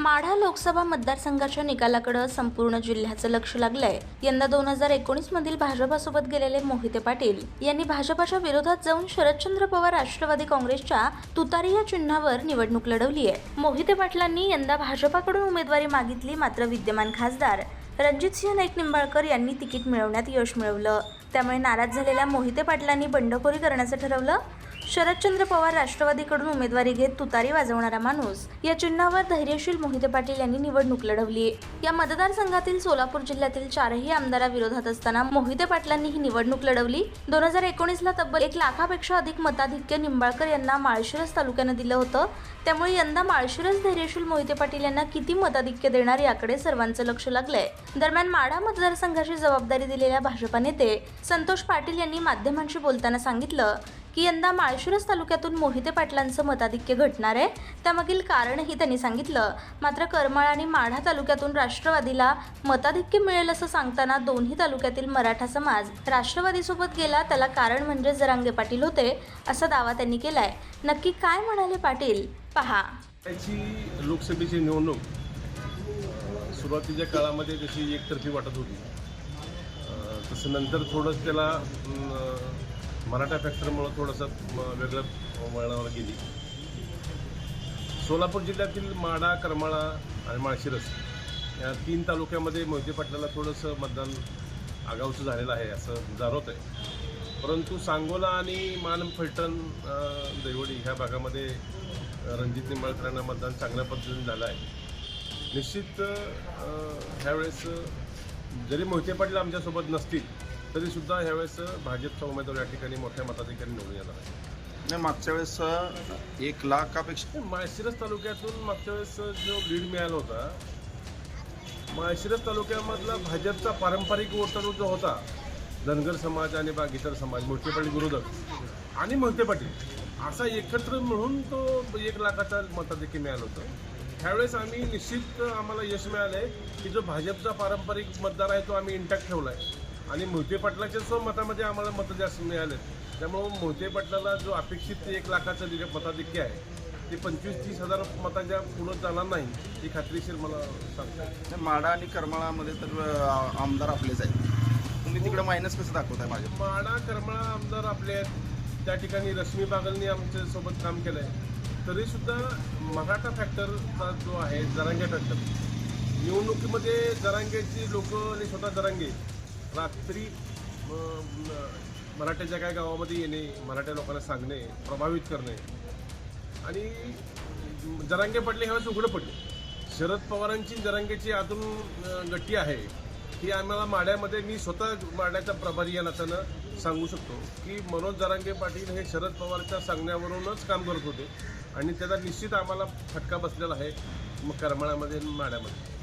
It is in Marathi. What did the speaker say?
माढा लोकसभा मतदारसंघाच्या निकालाकडे संपूर्ण जिल्ह्याचं लक्ष लागलंय. यंदा दोन हजार एकोणीस मधील भाजपासोबत गेलेले मोहिते पाटील यांनी भाजपाच्या विरोधात जाऊन शरदचंद्र पवार राष्ट्रवादी काँग्रेसच्या तुतारी या चिन्हावर निवडणूक लढवली आहे. मोहिते पाटलांनी यंदा भाजपाकडून उमेदवारी मागितली मात्र विद्यमान खासदार रणजितसिंह नाईक निंबाळकर यांनी तिकीट मिळवण्यात यश मिळवलं. त्यामुळे नाराज झालेल्या मोहिते पाटलांनी बंडखोरी करण्याचं ठरवलं. शरदचंद्र पवार राष्ट्रवादीकडून उमेदवारी घेत तुतारी वाजवणारा माणूस या चिन्हावर धैर्यशील मोहिते पाटील यांनी निवडणूक लढवली या मतदारसंघातील सोलापूर जिल्ह्यातील चारही आमदाराविरोधात असताना मोहिते पाटलांनी ही निवडणूक लढवली. दोन हजार एकोणीसला तब्बल एक लाखापेक्षा अधिक मताधिक्य निंबाळकर यांना माळशिरस तालुक्यानं दिलं होतं. त्यामुळे यंदा माळशिरस धैर्यशील मोहिते पाटील यांना किती मताधिक्य देणार याकडे सर्वांचं लक्ष लागलंय. दरम्यान माढा मतदारसंघाची जबाबदारी दिलेल्या भाजपा नेते संतोष पाटील यांनी माध्यमांशी बोलताना सांगितलं की यंदा माळशिरस तालुक्यातून मोहिते पाटलांचं मताधिक्य घटणार आहे. त्यामागील कारणही त्यांनी सांगितलं. मात्र करमाळ आणि माढा तालुक्यातून राष्ट्रवादीला मताधिक्य मिळेल असं सांगताना दोन्ही तालुक्यातील मराठा समाज राष्ट्रवादीसोबत गेला त्याला कारण म्हणजे जरांगे पाटील होते असा दावा त्यांनी केलाय. नक्की काय म्हणाले पाटील? पहा. याची लोकसभेची निवडणूक सुरुवातीच्या काळामध्ये जशी एकतर्फी वाटत होती तसं नंतर थोडंसं त्याला मराठा फॅक्टरमुळं थोडंसं वेगळं वळणावर गेली. सोलापूर जिल्ह्यातील माडा करमाळा आणि माळशिरस या तीन तालुक्यामध्ये मोहिते पाटलाला थोडंसं मतदान आगाऊचं झालेलं आहे असं जाणवत आहे परंतु सांगोला आणि मान फलटण दैवडी ह्या भागामध्ये रणजित निंबाळकरांना मतदान चांगल्या पद्धतीने झालं आहे. निश्चित ह्यावेळेस जरी मोहिते पाटील आमच्यासोबत नसतील तरीसुद्धा ह्यावेळेस भाजपचा उमेदवार या ठिकाणी मोठ्या मताधिकारी निवडून येणार आहे. नाही मागच्या वेळेस एक लाखापेक्षा माळशिरस तालुक्यातून मागच्या वेळेस जो लीड मिळाला होता माळशिरस तालुक्यामधला भाजपचा पारंपरिक वोटर जो होता धनगर समाज आणि बाग इतर समाज मोठे पाटील विरोधक आणि मोहिते पाटील असा एकत्र मिळून तो एक लाखाचा मताधिक्य मिळालं होतं. त्यावेळेस आम्ही निश्चित आम्हाला यश मिळालं आहे की जो भाजपचा पारंपरिक मतदार आहे तो आम्ही इंटॅक्ट ठेवला आहे आणि मोहिते पाटलाच्या स्व मतामध्ये आम्हाला मतं जास्त मिळाले. त्यामुळं मोहिते पाटलाला जो अपेक्षित एक लाखाचं जे मताधिक्य आहे ते पंचवीस तीस हजार मताच्या पुढं जाणार नाही ही खात्रीशीर मला सांगता येईल नाही, माडा आणि करमाळामध्ये तर आमदार आपलेच आहेत. तुम्ही तिकडे मायनस कसं दाखवताय माझ्या माडा करमाळा आमदार आपले आहेत. त्या ठिकाणी रश्मी बागलनी आमच्यासोबत काम केलं आहे तरीसुद्धा मराठा फॅक्टरचा जो आहे जरांगे फॅक्टर निवडणुकीमध्ये जरांगेची लोक आणि स्वतः जरांगे रात्री मराठ्याच्या काय गावामध्ये येणे मराठ्या लोकांना सांगणे प्रभावित करणे. आणि जरांगे पडले ह्यावेळेस उघडं पडले. शरद पवारांची जरांगेची अजून गट्टी आहे. ही आम्हाला माड्यामध्ये मी स्वतः माड्याचा प्रभारी या नात्यानं सांगू शकतो की मनोज जरांगे पाटील हे शरद पवारच्या सांगण्यावरूनच काम करत होते. आणि त्याचा निश्चित आम्हाला फटका बसलेला आहे मग करमाळ्यामध्ये माड्यामध्ये.